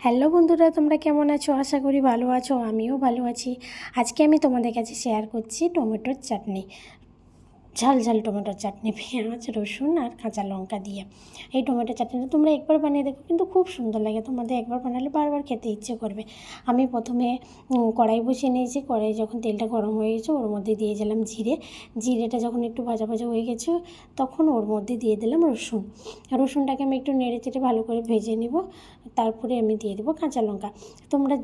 Hello বন্ধুরা, তোমরা কেমন আছো? আশা করি ভালো আছো, আমিও ভালো আছি। আজকে আমি তোমাদের কাছে শেয়ার করছি টমেটোর চাটনি। ঝাল ঝাল টমেটোর চাটনি, পেঁয়াজ, রসুন আর কাঁচা লঙ্কা দিয়ে। এই টমেটো চাটনিটা তোমরা একবার বানিয়ে দেখো, কিন্তু খুব সুন্দর লাগে। তোমাদের একবার বানালে বারবার খেতে ইচ্ছে করবে। আমি প্রথমে কড়াই বসিয়ে নিয়েছি। কড়াই যখন তেলটা গরম হয়ে গেছে, ওর মধ্যে দিয়ে দিলাম জিরে। জিরেটা যখন একটু ভাজা ভাজা হয়ে গেছে, তখন ওর মধ্যে দিয়ে দিলাম রসুন। রসুনটাকে আমি একটু নেড়ে চেড়ে ভালো করে ভেজে নিব। তারপরে আমি দিয়ে দেবো কাঁচা লঙ্কা। তোমরা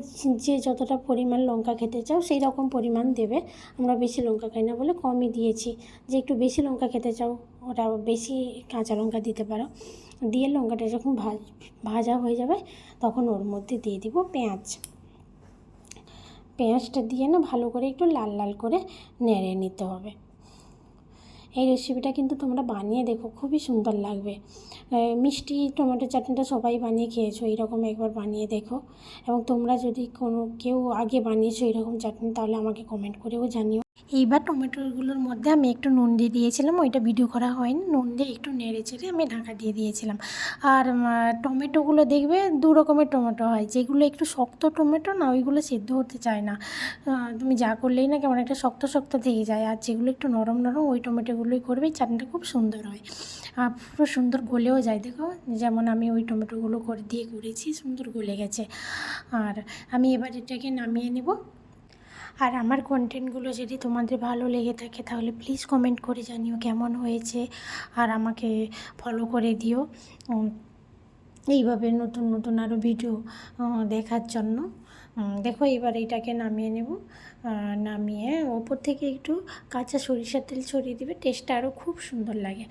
যে যতটা পরিমাণ লঙ্কা খেতে চাও, সেই রকম পরিমাণ দেবে। আমরা বেশি লঙ্কা খাই না বলে কমই দিয়েছি। যে একটু বেশি লঙ্কা খেতে চাও, ওটা বেশি কাঁচা লঙ্কা দিতে পারো। দিয়ে লঙ্কাটা যখন ভাজ, ভাজা হয়ে যাবে, তখন ওর মধ্যে দিয়ে দিব পেঁয়াজ। পেঁয়াজটা দিয়ে না ভালো করে একটু লাল লাল করে নেড়ে নিতে হবে। এই রেসিপিটা কিন্তু তোমরা বানিয়ে দেখো, খুবই সুন্দর লাগবে। মিষ্টি টমেটো চাটনিটা সবাই বানিয়ে খেয়েছো, এইরকম একবার বানিয়ে দেখো। এবং তোমরা যদি কোনো, কেউ আগে বানিয়েছো এরকম চাটনি, তাহলে আমাকে কমেন্ট করেও জানিও। এইবার টমেটোগুলোর মধ্যে আমি একটু নুন দিয়ে দিয়েছিলাম, ওইটা ভিডিও করা হয়নি। নুন দিয়ে একটু নেড়ে চেড়ে আমি ঢাকা দিয়ে দিয়েছিলাম। আর টমেটোগুলো দেখবে দু রকমের টমেটো হয়। যেগুলো একটু শক্ত টমেটো না, ওইগুলো সেদ্ধ হতে চায় না। তুমি যা করলেই না কেমন একটা শক্ত শক্ত থেকে যায়। আর যেগুলো একটু নরম নরম, ওই টমেটোগুলোই করবে চাটনিটা খুব সুন্দর হয়। আর পুরো সুন্দর গলেও যায়, দেখো। যেমন আমি ওই টমেটোগুলো করে দিয়ে করেছি, সুন্দর গলে গেছে। আর আমি এবার এটাকে নামিয়ে নেব। আর আমার কন্টেন্টগুলো যদি তোমাদের ভালো লেগে থাকে, তাহলে প্লিজ কমেন্ট করে জানিও কেমন হয়েছে। আর আমাকে ফলো করে দিও। এইভাবে নতুন নতুন আরও ভিডিও দেখার জন্য। দেখো এবার এটাকে নামিয়ে নেব। নামিয়ে ওপর থেকে একটু কাঁচা সরিষার তেল ছড়িয়ে দিবে টেস্টটা আরও খুব সুন্দর লাগে।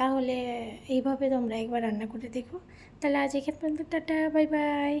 তাহলে এইভাবে তোমরা একবার রান্না করে দেখো। তাহলে আজ এখানে পর্যন্ত, টাটা বাই বাই